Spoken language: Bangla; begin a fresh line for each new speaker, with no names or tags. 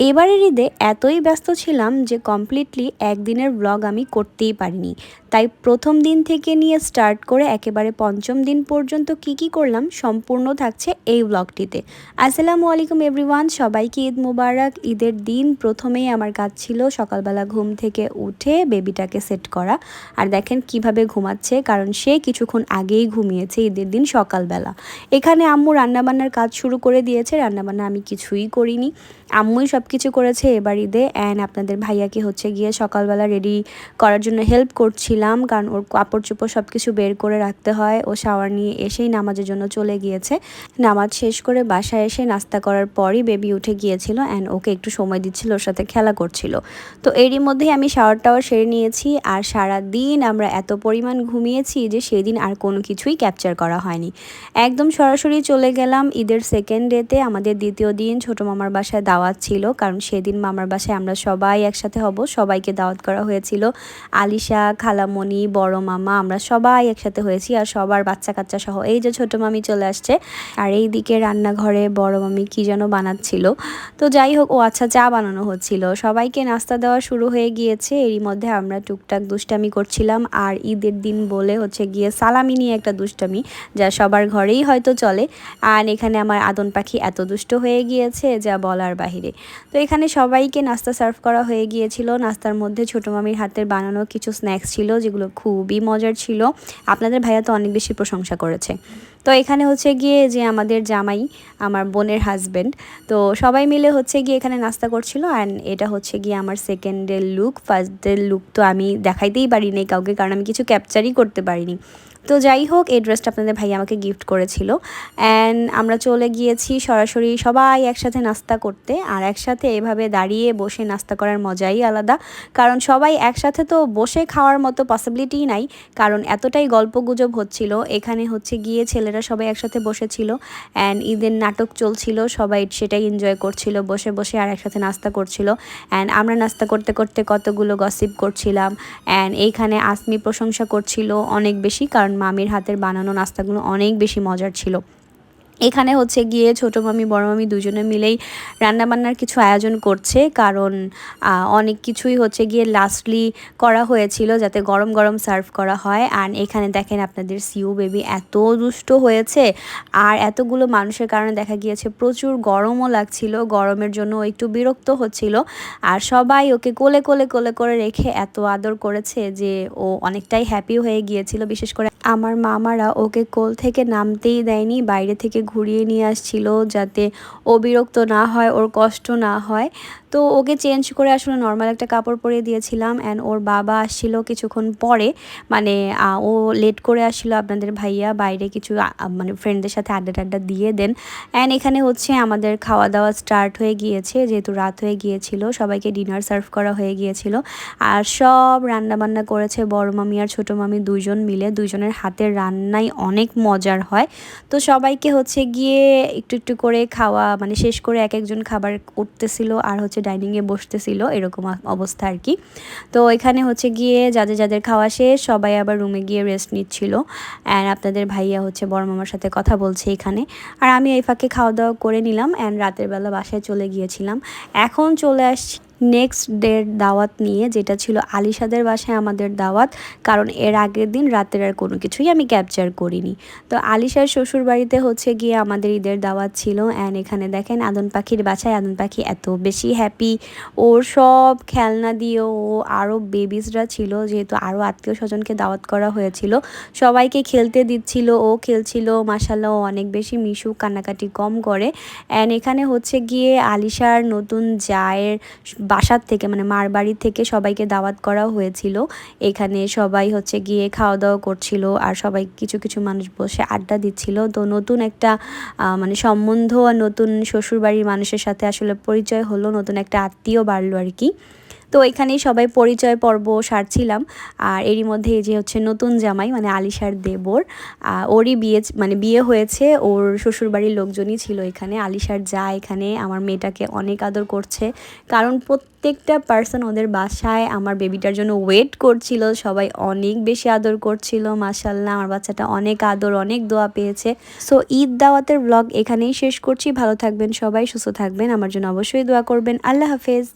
এবারের ঈদে এতই ব্যস্ত ছিলাম যে কমপ্লিটলি একদিনের ব্লগ আমি করতেই পারিনি। তাই প্রথম দিন থেকে নিয়ে স্টার্ট করে একেবারে পঞ্চম দিন পর্যন্ত কি কি করলাম সম্পূর্ণ থাকছে এই ব্লগটিতে আসসালামু আলাইকুম এভরিওয়ান সবাইকে ঈদ মুবারক। ঈদের দিন প্রথমেই আমার কাজ ছিল সকালবেলা ঘুম থেকে উঠে বেবিটাকে সেট করা। আর দেখেন কীভাবে ঘুমাচ্ছে, কারণ সে কিছুক্ষণ আগেই ঘুমিয়েছে ঈদের দিন সকালবেলা। এখানে আম্মু রান্নাবান্নার কাজ শুরু করে দিয়েছে, রান্নাবান্না আমি কিছুই করিনি। আম্মুই সব কিছু করেছে এবার ঈদে অ্যান্ড আপনাদের ভাইয়াকে হচ্ছে গিয়ে সকালবেলা রেডি করার জন্য হেল্প করছিলাম। কারণ ওর কাপড় চোপড় সব কিছু বের করে রাখতে হয়। ও শাওয়ার নিয়ে এসেই নামাজের জন্য চলে গিয়েছে। নামাজ শেষ করে বাসায় এসে নাস্তা করার পরই বেবি উঠে গিয়েছিল অ্যান্ড ওকে একটু সময় দিচ্ছিল, ওর সাথে খেলা করছিল। তো এরই মধ্যেই আমি শাওয়ার টাওয়ার সেরে নিয়েছি আর সারা দিন আমরা এত পরিমাণ ঘুমিয়েছি যে সেদিন আর কোনো কিছুই ক্যাপচার করা হয়নি। একদম সরাসরি চলে গেলাম ঈদের সেকেন্ড ডেতে আমাদের দ্বিতীয় দিন ছোটো মামার বাসায় দাওয়াত ছিল, কারণ সেদিন মামার বাসায় আমরা সবাই একসাথে হব। সবাইকে দাওয়াত করা হয়েছিল। আলিশা খালামণি বড় মামা, আমরা সবাই একসাথে হয়েছি আর সবার বাচ্চা কাচ্চা সহ। এই যে ছোটো মামি চলে আসছে আর এই দিকে রান্নাঘরে বড় মামি কি যেন বানাচ্ছিল। তো যাই হোক, ও আচ্ছা চা বানানো হচ্ছিল। সবাইকে নাস্তা দেওয়া শুরু হয়ে গিয়েছে। এরই মধ্যে আমরা টুকটাক দুষ্টামি করছিলাম আর ঈদের দিন বলে হচ্ছে গিয়ে সালামি নিয়ে একটা দুষ্টামি যা সবার ঘরেই হয়তো চলে। আর এখানে আমার আদন পাখি এত দুষ্ট হয়ে গিয়েছে যা বলার বাহিরে। তো এখানে সবাইকে নাস্তা সার্ভ করা হয়ে গিয়েছিল। নাস্তার মধ্যে ছোটো মামির হাতের বানানো কিছু স্ন্যাক্স ছিল যেগুলো খুবই মজার ছিল। আপনাদের ভাইয়া তো অনেক বেশি প্রশংসা করেছে। তো এখানে হচ্ছে গিয়ে যে আমাদের জামাই, আমার বোনের হাজব্যান্ড তো সবাই মিলে হচ্ছে গিয়ে এখানে নাস্তা করছিল। অ্যান্ড এটা হচ্ছে গিয়ে আমার সেকেন্ডের লুক ফার্স্টের লুক তো আমি দেখাইতেই পারিনি কাউকে, কারণ আমি কিছু ক্যাপচারই করতে পারিনি। তো যাই হোক, এই ড্রেসটা আপনাদের ভাই আমাকে গিফট করেছিল। অ্যান্ড আমরা চলে গিয়েছি সরাসরি সবাই একসাথে নাস্তা করতে, আর একসাথে এভাবে দাঁড়িয়ে বসে নাস্তা করার মজাই আলাদা। কারণ সবাই একসাথে তো বসে খাওয়ার মতো পসিবিলিটিই নাই, কারণ এতটাই গল্প গুজব হচ্ছিল। এখানে হচ্ছে গিয়ে ছেলেরা সবাই একসাথে বসেছিল অ্যান্ড ঈদের নাটক চলছিল, সবাই সেটাই এনজয় করছিল, বসে বসে আর একসাথে নাস্তা করছিল। অ্যান্ড আমরা নাস্তা করতে করতে কতগুলো গসিপ করছিলাম অ্যান্ড এইখানে আসমি প্রশংসা করছিল অনেক বেশি, কারণ মামির হাতের বানানো নাস্তাগুলো অনেক বেশি মজার ছিল। এখানে হচ্ছে গিয়ে ছোটো মামি, বড় মামি দুজনে মিলেই রান্নাবান্নার কিছু আয়োজন করছে। কারণ অনেক কিছুই হচ্ছে গিয়ে লাস্টলি করা হয়েছিল যাতে গরম গরম সার্ভ করা হয়। আর এখানে দেখেন আপনাদের সিউ বেবি এত দুষ্ট হয়েছে। আর এতগুলো মানুষের কারণে দেখা গিয়েছে প্রচুর গরমও লাগছিল। গরমের জন্য একটু বিরক্ত হচ্ছিল। আর সবাই ওকে কোলে কোলে কোলে করে রেখে এত আদর করেছে যে ও অনেকটাই হ্যাপি হয়ে গিয়েছিল। বিশেষ করে আমার মামারা ওকে কোল থেকে নামতেই দেয়নি, বাইরে থেকে ঘুরিয়ে নিয়ে আসছিল যাতে ও বিরক্ত না হয়, ওর কষ্ট না হয়। তো ওকে চেঞ্জ করে আসলে নর্মাল একটা কাপড় পরে দিয়েছিলাম অ্যান্ড ওর বাবা আসছিল কিছুক্ষণ পরে। মানে ও লেট করে আসছিল আপনাদের ভাইয়া, বাইরে কিছু মানে ফ্রেন্ডদের সাথে আড্ডা টাড্ডা দিয়ে দেন। অ্যান্ড এখানে হচ্ছে আমাদের খাওয়া দাওয়া স্টার্ট হয়ে গিয়েছে, যেহেতু রাত হয়ে গিয়েছিল, সবাইকে ডিনার সার্ভ করা হয়ে গিয়েছিল। আর সব রান্নাবান্না করেছে বড় মামি আর ছোটো মামি দুজন মিলে, দুইজনের হাতের রান্নাই অনেক মজার হয়। তো সবাইকে হচ্ছে গিয়ে একটু একটু করে খাওয়া মানে শেষ করে এক একজন খাবার উঠতেছিল আর হচ্ছে ডাইনিংয়ে বসতেছিল, এরকম অবস্থা আর কি। তো এখানে হচ্ছে গিয়ে যাদের যাদের খাওয়া শেষ, সবাই আবার রুমে গিয়ে রেস্ট নিচ্ছিল। অ্যান্ড আপনাদের ভাইয়া হচ্ছে বড় মামার সাথে কথা বলছে এখানে। আর আমি এই ফাঁকে খাওয়া দাওয়া করে নিলাম অ্যান্ড রাতের বেলা বাসায় চলে গিয়েছিলাম। এখন চলে আসছি নেক্সট ডের দাওয়াত নিয়ে, যেটা ছিল আলিশাদের বাসায় আমাদের দাওয়াত, কারণ এর আগের দিন রাতের আর কোনো কিছুই আমি ক্যাপচার করিনি। তো আলিশার শ্বশুর বাড়িতে হচ্ছে গিয়ে আমাদের ঈদের দাওয়াত ছিল অ্যান্ড এখানে দেখেন আদন পাখির বাসায় আদন পাখি এত বেশি হ্যাপি ওর সব খেলনা দিয়ে ও আরও বেবিসরা ছিল, যেহেতু আরও আত্মীয় স্বজনকে দাওয়াত করা হয়েছিল। সবাইকে খেলতে দিচ্ছিল, ও খেলছিল মাসাল্লাহ অনেক বেশি মিশু কান্নাকাটি কম করে। অ্যান্ড এখানে হচ্ছে গিয়ে আলিশার নতুন জায়ের বাসার থেকে মানে মার বাড়ি থেকে সবাইকে দাওয়াত করা হয়েছিল। এখানে সবাই হচ্ছে গিয়ে খাওয়া দাওয়া করছিল আর সবাই কিছু কিছু মানুষ বসে আড্ডা দিচ্ছিল। তো নতুন একটা মানে সম্বন্ধ আর নতুন শ্বশুরবাড়ির মানুষের সাথে আসলে পরিচয় হলো, নতুন একটা আত্মীয় বাড়লো আর কি। তো এখানেই সবাই পরিচয় পর্ব সারছিলাম। আর এরই মধ্যে এই যে হচ্ছে নতুন জামাই মানে আলিশার দেবর ওরই বিয়ে মানে বিয়ে হয়েছে। ওর শ্বশুরবাড়ির লোকজনই ছিল এখানে। আলিশার যা এখানে আমার মেয়েটাকে অনেক আদর করছে। কারণ প্রত্যেকটা পার্সন ওদের বাসায় আমার বেবিটার জন্য ওয়েট করছিল। সবাই অনেক বেশি আদর করছিল মাসাল্লাহ আমার বাচ্চাটা অনেক আদর, অনেক দোয়া পেয়েছে। সো ঈদ দাওয়াতের ব্লগ এখানেই শেষ করছি। ভালো থাকবেন সবাই, সুস্থ থাকবেন। আমার জন্য অবশ্যই দোয়া করবেন। আল্লাহ হাফেজ।